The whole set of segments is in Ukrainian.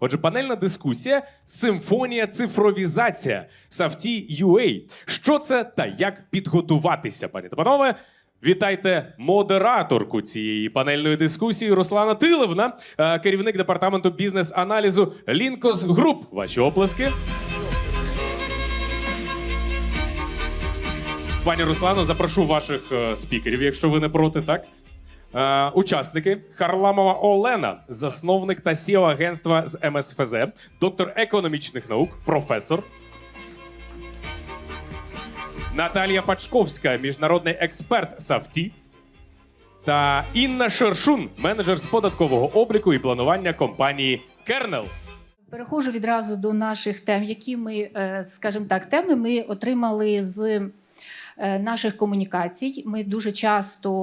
Отже, панельна дискусія Симфонія цифровізація Сафті UA. Що це та як підготуватися, пані та панове? Вітайте модераторку цієї панельної дискусії Руслана Тилевна, е, керівник департаменту бізнес-аналізу Лінкос Груп. Ваші оплески. Пані Руслано, запрошу ваших е, спікерів, якщо ви не проти, так? Е, учасники Харламова Олена, засновник та CEO агентства з МСФЗ, доктор економічних наук, професор. Наталія Пачковська, міжнародний експерт Сафті. Та Інна Шершун, менеджер з податкового обліку і планування компанії Кернел. Переходжу відразу до наших тем, які ми, е, скажімо так, теми ми отримали з наших комунікацій. Ми дуже часто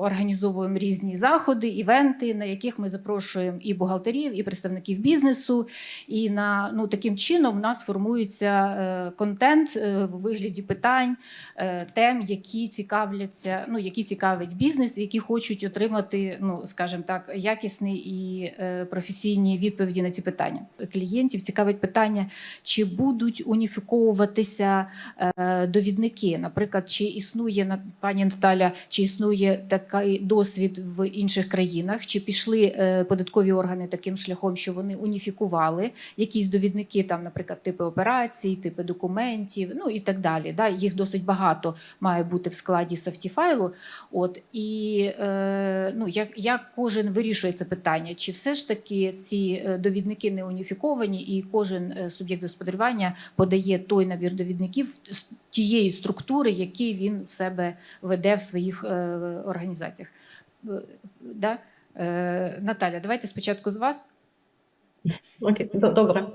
організовуємо різні заходи, івенти, на яких ми запрошуємо і бухгалтерів, і представників бізнесу. І на ну таким чином в нас формується е, контент е, в вигляді питань, е, тем, які цікавляться, ну які цікавить бізнес, які хочуть отримати, ну скажімо так, якісні і е, професійні відповіді на ці питання. Клієнтів цікавить питання, чи будуть уніфіковуватися е, довідники. Наприклад, чи існує пані Наталя, чи існує такий досвід в інших країнах, чи пішли е, податкові органи таким шляхом, що вони уніфікували якісь довідники, там, наприклад, типи операцій, типи документів, ну і так далі. Да? Їх досить багато має бути в складі софтіфайлу. От і е, ну, як, як кожен вирішує це питання, чи все ж таки ці е, довідники не уніфіковані, і кожен е, суб'єкт господарювання подає той набір довідників тієї структури, які він в себе веде в своїх е, організаціях. Е, Да? Е, Наталя, давайте спочатку з вас. Окей, добре.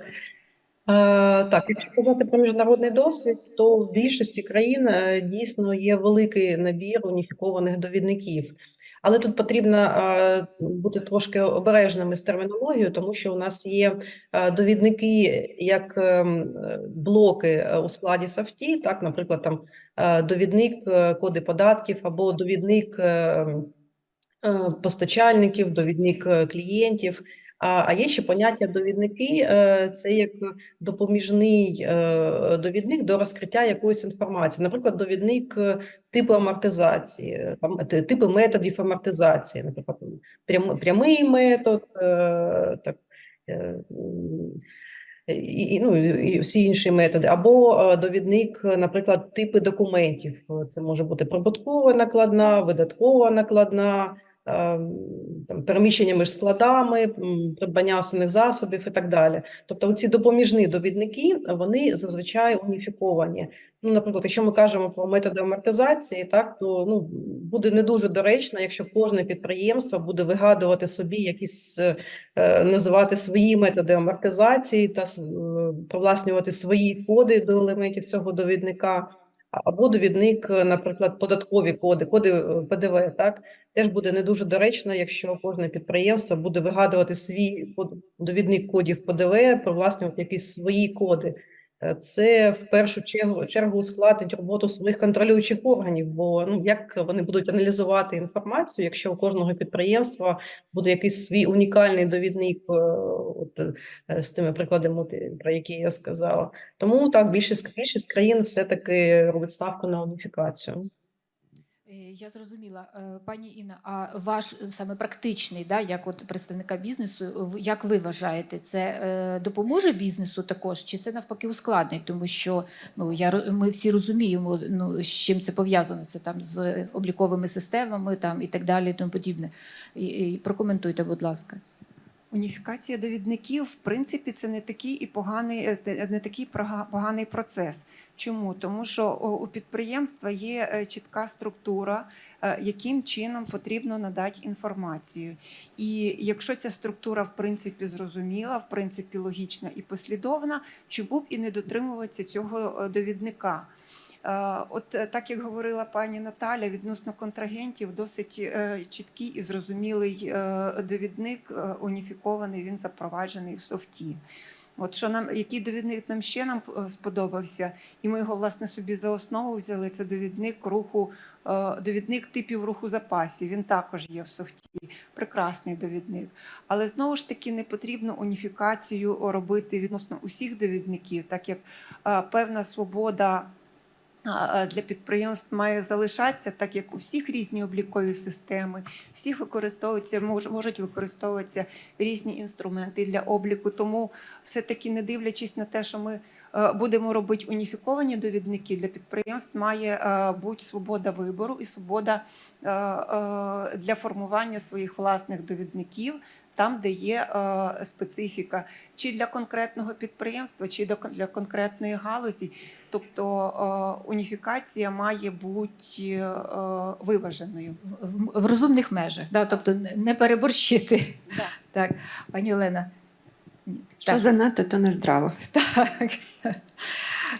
Так, якщо казати про міжнародний досвід, то в більшості країн дійсно є великий набір уніфікованих довідників. Але тут потрібно е, бути трошки обережними з термінологією, тому що у нас є е, довідники як ем, е, блоки у складі софті, так, наприклад, там довідник коди податків або довідник е, е, постачальників, довідник клієнтів. А, є ще поняття довідники, е, це як допоміжний е, довідник до розкриття якоїсь інформації. Наприклад, довідник е, типу амортизації, там типи методів амортизації, наприклад, прямий метод, так, і, ну, і всі інші методи, або довідник, наприклад, типи документів. Це може бути прибуткова накладна, видаткова накладна, там, переміщення між складами, придбання основних засобів і так далі. Тобто ці допоміжні довідники, вони зазвичай уніфіковані. Ну, наприклад, якщо ми кажемо про методи амортизації, так, то ну, буде не дуже доречно, якщо кожне підприємство буде вигадувати собі якісь, е, е, називати свої методи амортизації та с- е, свої коди до елементів цього довідника. Або довідник, е, наприклад, податкові коди, коди е, ПДВ, так теж буде не дуже доречно, якщо кожне підприємство буде вигадувати свій довідник кодів ПДВ, привласнювати якісь свої коди. Е, Це в першу чергу, чергу ускладнить роботу своїх контролюючих органів, бо ну як вони будуть аналізувати інформацію, якщо у кожного підприємства буде якийсь свій унікальний довідник, е, от е, з тими прикладами, про які я сказала. Тому так більшість більшість країн все-таки робить ставку на уніфікацію. Е, Я зрозуміла, Е, пані Інна, а ваш е, саме практичний, да, як от представника бізнесу, як ви вважаєте, це допоможе бізнесу також, чи це навпаки ускладнить? Тому що ну я ми всі розуміємо, ну з чим це пов'язано. Це там з обліковими системами, там і так далі, і тому подібне. І, і прокоментуйте, будь ласка. Уніфікація довідників, в принципі, це не такий і поганий, е, не такий поганий процес. Чому? Тому що у підприємства є е, чітка структура, е, яким чином потрібно надати інформацію. І якщо ця структура, в принципі, зрозуміла, в принципі, логічна і послідовна, чому б і не дотримуватися цього довідника? Е, От е, так як говорила пані Наталя, відносно контрагентів досить е, чіткий і зрозумілий довідник, уніфікований, він запроваджений в софті. От що нам, який довідник нам ще нам сподобався, і ми його власне собі за основу взяли. Це довідник руху, довідник типів руху запасів. Він також є в софті. Прекрасний довідник. Але знову ж таки не потрібно уніфікацію робити відносно усіх довідників, так як певна свобода. Для підприємств має залишатися, так як у всіх різні облікові системи, всіх використовуються, мож- можуть використовуватися різні інструменти для обліку. Тому все-таки не дивлячись на те, що ми е, будемо робити уніфіковані довідники для підприємств, має е, бути свобода вибору і свобода е, для формування своїх власних довідників. Там, де є е, специфіка, чи для конкретного підприємства, чи для конкретної галузі. Тобто е, уніфікація має бути е, виваженою. В, в розумних межах, да? тобто не- переборщити. Да. Так, пані Олена. Що так. занадто, то не здраво. Так.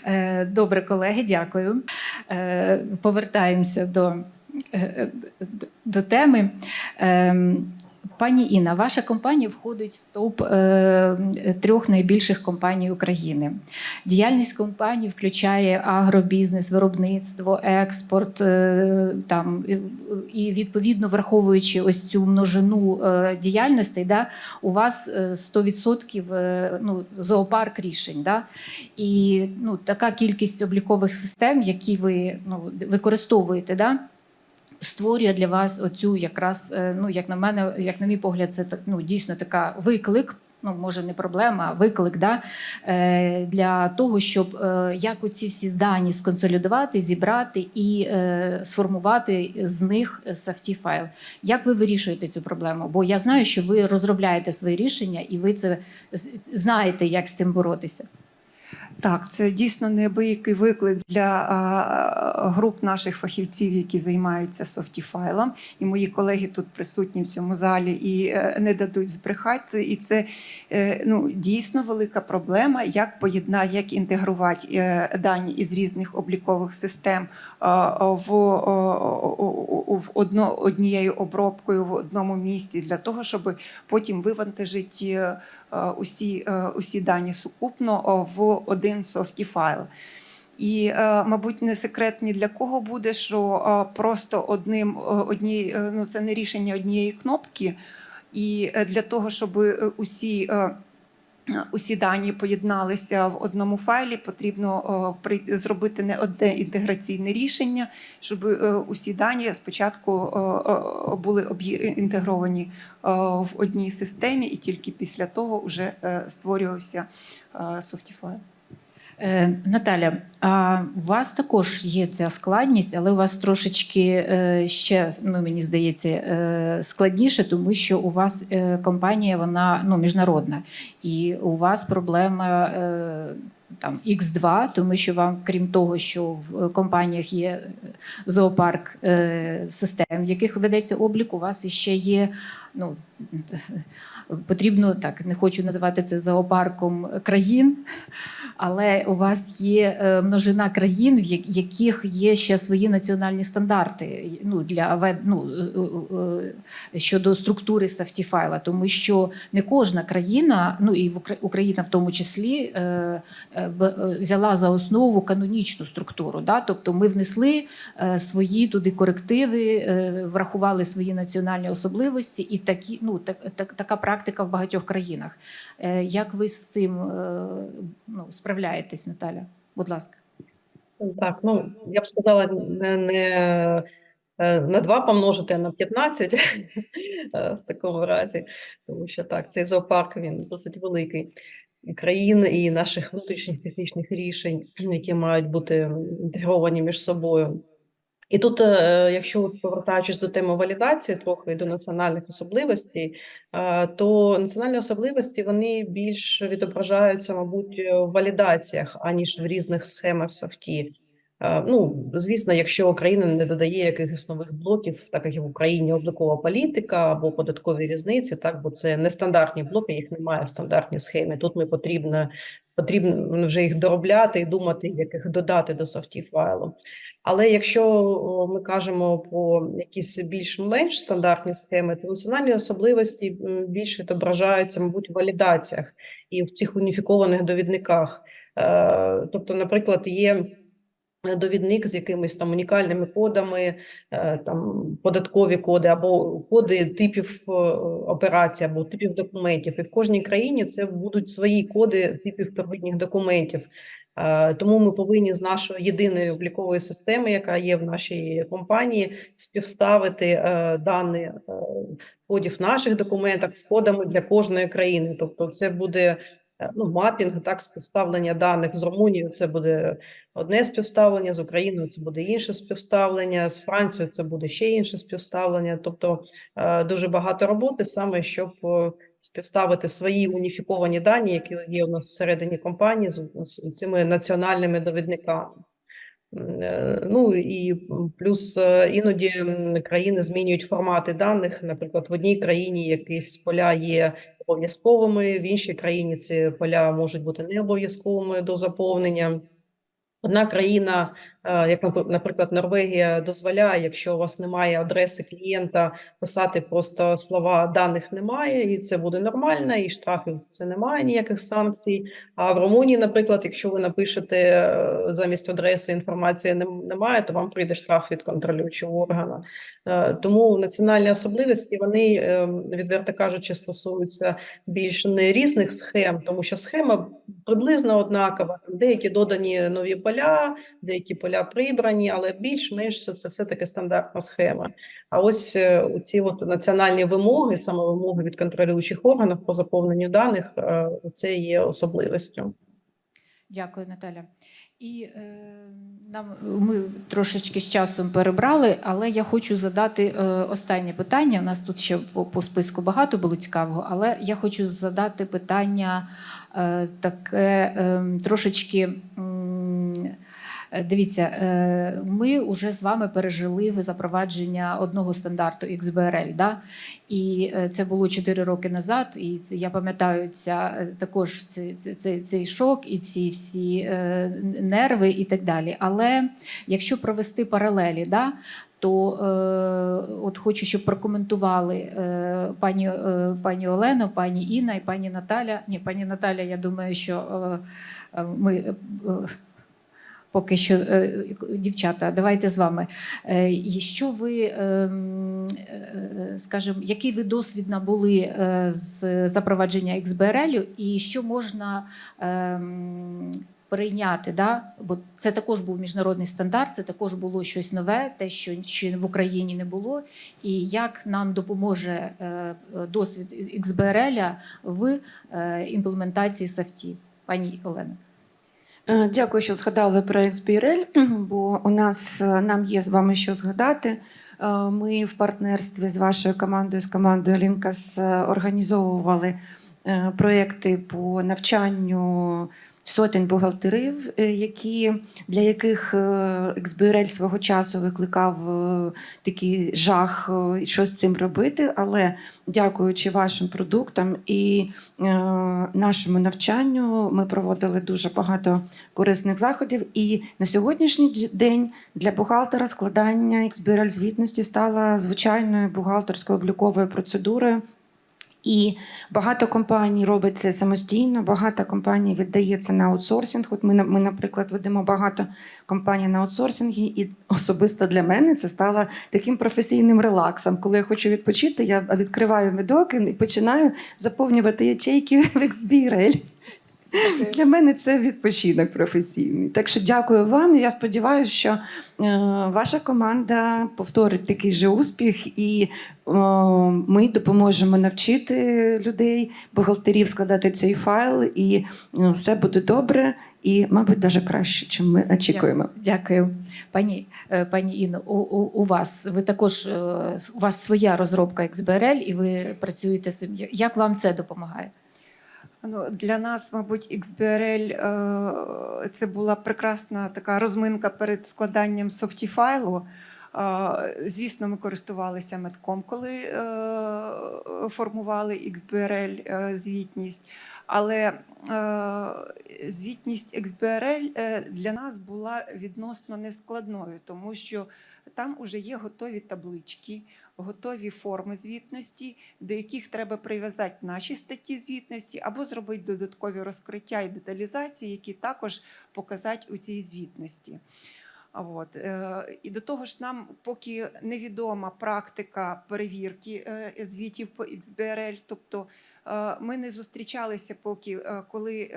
Е, Добре, колеги, дякую. Е, Повертаємося до, е, до теми. Пані Інна, ваша компанія входить в топ е, трьох найбільших компаній України. Діяльність компанії включає агробізнес, виробництво, експорт. е, Там, і- відповідно враховуючи ось цю множину е, діяльностей, да, у вас е, 100% е, ну, зоопарк рішень. Да? І ну, така кількість облікових систем, які ви ну, використовуєте, да? Створює для вас оцю якраз, е, ну, як на мене, як на мій погляд, це так, ну, дійсно така виклик. Ну, може, не проблема, а виклик да, е, для того, щоб е, як оці всі дані сконсолідувати, зібрати і сформувати з них safety файл. Як ви вирішуєте цю проблему? Бо я знаю, що ви розробляєте свої рішення і ви це знаєте, як з цим боротися. Так, це дійсно неабиякий виклик для а, груп наших фахівців, які займаються софтіфайлом. І мої колеги тут присутні в цьому залі і е, не дадуть збрехати. І це е, ну, дійсно велика проблема, як поєднати, як інтегрувати е, дані із різних облікових систем а, в, о, в одно, однією обробкою в одному місці для того, щоб потім вивантажити е, е, усі, е, усі дані сукупно о, один софтіфайл. І, е, мабуть, не секрет ні для кого буде, що е, просто одним е, одні, ну це не рішення однієї кнопки. І для того, щоб усі, усі дані поєдналися в одному файлі, потрібно е, зробити не одне інтеграційне рішення, щоб е, усі дані спочатку е, були інтегровані в одній системі, і тільки після того вже створювався софтіфайл. Е, Наталя, а у вас також є ця складність, але у вас трошечки е, ще, ну мені здається, е, складніше, тому що у вас компанія вона ну, міжнародна, і у вас проблема. Там X2, тому що вам, крім того, що в компаніях є зоопарк систем, в яких ведеться облік, у вас ще є ну, потрібно так, не хочу називати це зоопарком країн, але у вас є е, множина країн, в яких є ще свої національні стандарти ну, для ну, е, е, щодо структури сафтіфайла, тому що не кожна країна, ну і Україна в тому числі, взяла за основу канонічну структуру. Да? Тобто ми внесли свої туди корективи, врахували свої національні особливості, і такі, ну, так, так, така практика в багатьох країнах. Е, Як ви з цим е, ну, справляєтесь, Наталя? Будь ласка. Так, ну я б сказала, не, не е, на 2 помножити, а на 15 е, в такому разі, тому що так, цей зоопарк він досить великий. Країн і наших внутрішніх технічних рішень, які мають бути інтегровані між собою. І тут, е, якщо повертаючись до теми валідації, трохи до національних особливостей, е, то національні особливості вони більш відображаються, мабуть, в валідаціях, аніж в різних схемах софті. Е, Ну, звісно, якщо Україна не додає якихось нових блоків, так як в Україні облікова політика або податкові різниці, так бо це нестандартні блоки, їх немає в стандартній схемі. Тут ми потрібно потрібно вже їх доробляти і думати, як їх додати до софті файлу. Але якщо ми кажемо про якісь більш-менш стандартні схеми, то національні особливості м, більш відображаються, мабуть, в валідаціях і в цих уніфікованих довідниках. Е, Тобто, наприклад, є довідник з якимись там унікальними кодами, е, там податкові коди або коди типів е, операцій, або типів документів. І в кожній країні це будуть свої коди типів первинних документів. Е, Тому ми повинні з нашої єдиної облікової системи, яка є в нашій компанії, співставити дані кодів наших документах з кодами для кожної країни. Тобто, це буде ну, мапінг, так, співставлення даних з Румунією. Це буде одне співставлення, з Україною це буде інше співставлення, з Францією це буде ще інше співставлення. Тобто е, дуже багато роботи саме, щоб е, співставити свої уніфіковані дані, які є у нас всередині компанії, з, цими національними довідниками. Е, Ну і плюс е, іноді країни змінюють формати даних. Наприклад, в одній країні якісь поля є обов'язковими, в іншій країні ці поля можуть бути не обов'язковими до заповнення. Одна країна, як наприклад, Норвегія, дозволяє, якщо у вас немає адреси клієнта, писати просто слова даних немає, і це буде нормально, і штрафів за це немає ніяких санкцій. А в Румунії, наприклад, якщо ви напишете е, замість адреси інформації немає, то вам прийде штраф від контролюючого органу. Е, Тому національні особливості вони, е, відверто кажучи, стосуються більш не різних схем, тому що схема приблизно однакова. Деякі додані нові поля, деякі поля прибрані, але більш-менш це все-таки стандартна схема. А ось е, ці от національні вимоги, саме вимоги від контролюючих органів по заповненню даних, е, це є особливістю. Дякую, Наталя. І е, нам ми трошечки з часом перебрали, але я хочу задати е, останнє питання. У нас тут ще по, по списку багато було цікавого, але я хочу задати питання е, таке е, трошечки. е, Дивіться, е, ми вже з вами пережили запровадження одного стандарту XBRL, да? і е, це було 4 роки назад. І я пам'ятаю ця, е, також цей, цей, цей шок і ці всі е, нерви і так далі. Але якщо провести паралелі, да, то е, от хочу, щоб прокоментували е, пані, е, пані Олено, пані Інна і пані Наталя. Ні, пані Наталя, я думаю, що е, е, ми. е, Поки що, е, дівчата, давайте з вами. Е, Що ви, ем, е, скажімо, який ви досвід набули з запровадження XBRL і що можна ем, прийняти? Да? Бо це також був міжнародний стандарт, це також було щось нове, те, що в Україні не було. І як нам допоможе досвід XBRL в імплементації SAFT? Пані Олена. Е, Дякую, що згадали про XBRL, бо у нас е, нам є з вами що згадати. Е, Ми в партнерстві з вашою командою, з командою Лінкас, організовували проекти по навчанню сотень бухгалтерів, е, які, для яких е, XBRL свого часу викликав е, такий жах, е, що з цим робити. Але дякуючи вашим продуктам і нашому навчанню, ми проводили дуже багато корисних заходів. І на сьогоднішній день для бухгалтера складання XBRL звітності стало звичайною бухгалтерською обліковою процедурою. І багато компаній робить це самостійно, багато компаній віддається на аутсорсинг. От ми, ми, наприклад, ведемо багато компаній на аутсорсингі, і особисто для мене це стало таким професійним релаксом. Коли я хочу відпочити, я відкриваю медок і починаю заповнювати ячейки в XBRL. Для мене це відпочинок професійний. Так що дякую вам. Я сподіваюся, що е, ваша команда повторить такий же успіх, і е, ми допоможемо навчити людей, бухгалтерів складати цей файл, і е, все буде добре, і, мабуть, навіть краще, чим ми очікуємо. Дякую. Пані, пані Інно, у, у, у вас ви також у вас своя розробка XBRL, і ви працюєте з цим. Як вам це допомагає? Ну, для нас, мабуть, XBRL е, це була прекрасна така розминка перед складанням софтіфайлу. Е, Звісно, ми користувалися метком, коли е, формували XBRL звітність. Але звітність XBRL для нас була відносно нескладною, тому що там вже є готові таблички, готові форми звітності, до яких треба прив'язати наші статті звітності, або зробити додаткові розкриття і деталізації, які також показати у цій звітності. От. е, І до того ж, нам поки невідома практика перевірки е, звітів по XBRL, тобто е, ми не зустрічалися поки, коли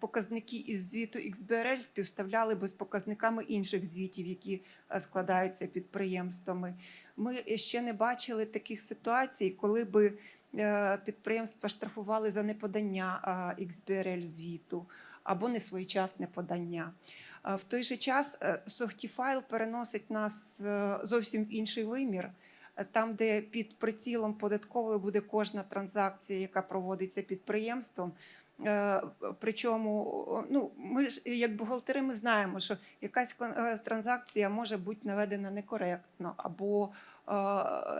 показники із звіту XBRL співставляли би з показниками інших звітів, які е, складаються підприємствами. Ми ще не бачили таких ситуацій, коли би е, підприємства штрафували за неподання е, XBRL звіту або несвоєчасне подання. Е, В той же час е, Softifile переносить нас е, зовсім в інший вимір, е, там, де під прицілом податкової буде кожна транзакція, яка проводиться підприємством. Е, Причому, ну, ми ж як бухгалтери, ми знаємо, що якась е, транзакція може бути наведена некоректно, або е,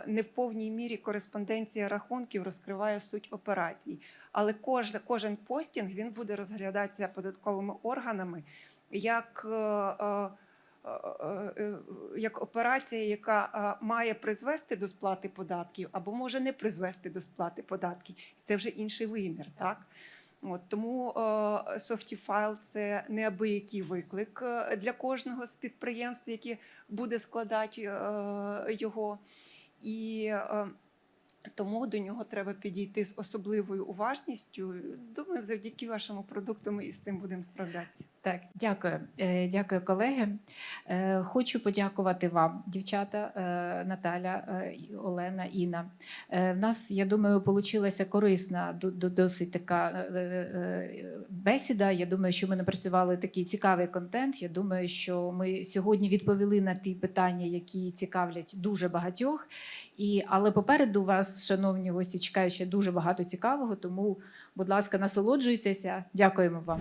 не в повній мірі кореспонденція рахунків розкриває суть операцій. Але кожен, кожен постінг він буде розглядатися податковими органами як, як операція, яка має призвести до сплати податків, або може не призвести до сплати податків. Це вже інший вимір, так? От, тому е, Softifile – це неабиякий виклик е, для кожного з підприємств, яке буде складати е, його. І тому до нього треба підійти з особливою уважністю. Думаю, завдяки вашому продукту ми із цим будемо справлятися. Так, дякую, Е, дякую, колеги. Е, Хочу подякувати вам, дівчата, е, Наталя, Олена, Інна. В нас, я думаю, вийшла корисна, досить така бесіда. Я думаю, що ми напрацювали такий цікавий контент. Я думаю, що ми сьогодні відповіли на ті питання, які цікавлять дуже багатьох. І, але попереду вас, шановні гості, чекає ще дуже багато цікавого. Тому, будь ласка, насолоджуйтеся. Дякуємо вам.